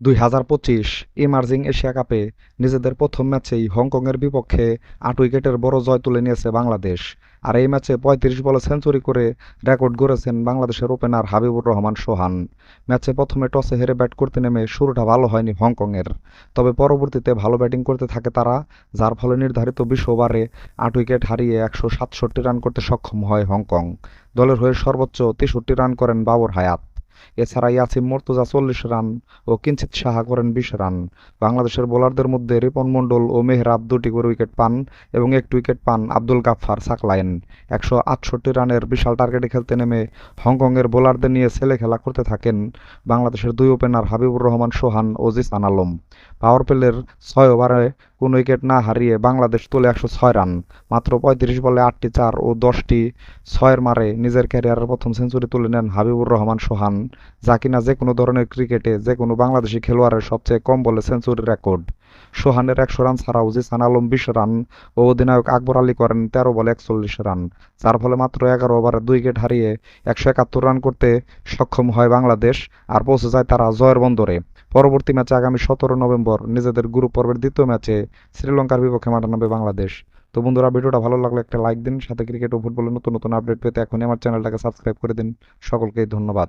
দুই হাজার পঁচিশ ইমার্জিং এশিয়া কাপে নিজেদের প্রথম ম্যাচেই হংকংয়ের বিপক্ষে আট উইকেটের বড় জয় তুলে নিয়েছে বাংলাদেশ। আর এই ম্যাচে পঁয়ত্রিশ বলে সেঞ্চুরি করে রেকর্ড গড়েছেন বাংলাদেশের ওপেনার হাবিবুর রহমান সোহান। ম্যাচে প্রথমে টসে হেরে ব্যাট করতে নেমে শুরুটা ভালো হয়নি হংকংয়ের। তবে পরবর্তীতে ভালো ব্যাটিং করতে থাকে তারা, যার ফলে নির্ধারিত বিশ ওভারে আট উইকেট হারিয়ে একশো সাতষট্টি রান করতে সক্ষম হয় হংকং। দলের হয়ে সর্বোচ্চ তেষট্টি রান করেন বাবর হায়াত। এছাড়া ইয়াসিম মর্তুজা চল্লিশ রান ও কিঞ্চিত সাহা করেন বিশ রান। বাংলাদেশের বোলারদের মধ্যে রিপন মণ্ডল ও মেহরাব দুটি করে উইকেট পান এবং একটি উইকেট পান আব্দুল গাফফার সাকলাইন। একশো আটষট্টি রানের বিশাল টার্গেটে খেলতে নেমে হংকংয়ের বোলারদের নিয়ে ছেলে খেলা করতে থাকেন বাংলাদেশের দুই ওপেনার হাবিবুর রহমান সোহান ও জিসান আলম। পাওয়ার প্লের ছয় ওভারে কোনো উইকেট না হারিয়ে বাংলাদেশ তোলে একশো ছয় রান। মাত্র পঁয়ত্রিশ বলে আটটি চার ও দশটি ছয়ের মারে নিজের ক্যারিয়ারের প্রথম সেঞ্চুরি তুলে নেন হাবিবুর রহমান সোহান, যা কিনা যে কোনো ধরনের ক্রিকেটে যে কোনো বাংলাদেশি খেলোয়াড়ের সবচেয়ে কম বলে সেঞ্চুরি রেকর্ড। সোহানের একশো রান ছাড়াও জিসান আলম বিশ রান ও অধিনায়ক আকবর আলী করেন তেরো বলে একচল্লিশ রান, যার ফলে মাত্র এগারো ওভারে দুই উইকেট হারিয়ে একশো একাত্তর রান করতে সক্ষম হয় বাংলাদেশ আর পৌঁছে যায় তারা জয়ের বন্দরে। পরবর্তী ম্যাচে আগামী সতেরো নভেম্বর নিজেদের গ্রুপ পর্বের দ্বিতীয় ম্যাচে শ্রীলঙ্কার বিপক্ষে মাঠে নামবে বাংলাদেশ। তো বন্ধুরা, ভিডিওটা ভালো লাগলে একটা লাইক দিন। সাথে ক্রিকেট ও ফুটবলের নতুন নতুন আপডেট পেতে এখনই আমার চ্যানেলটাকে সাবস্ক্রাইব করে দিন। সকলকেই ধন্যবাদ।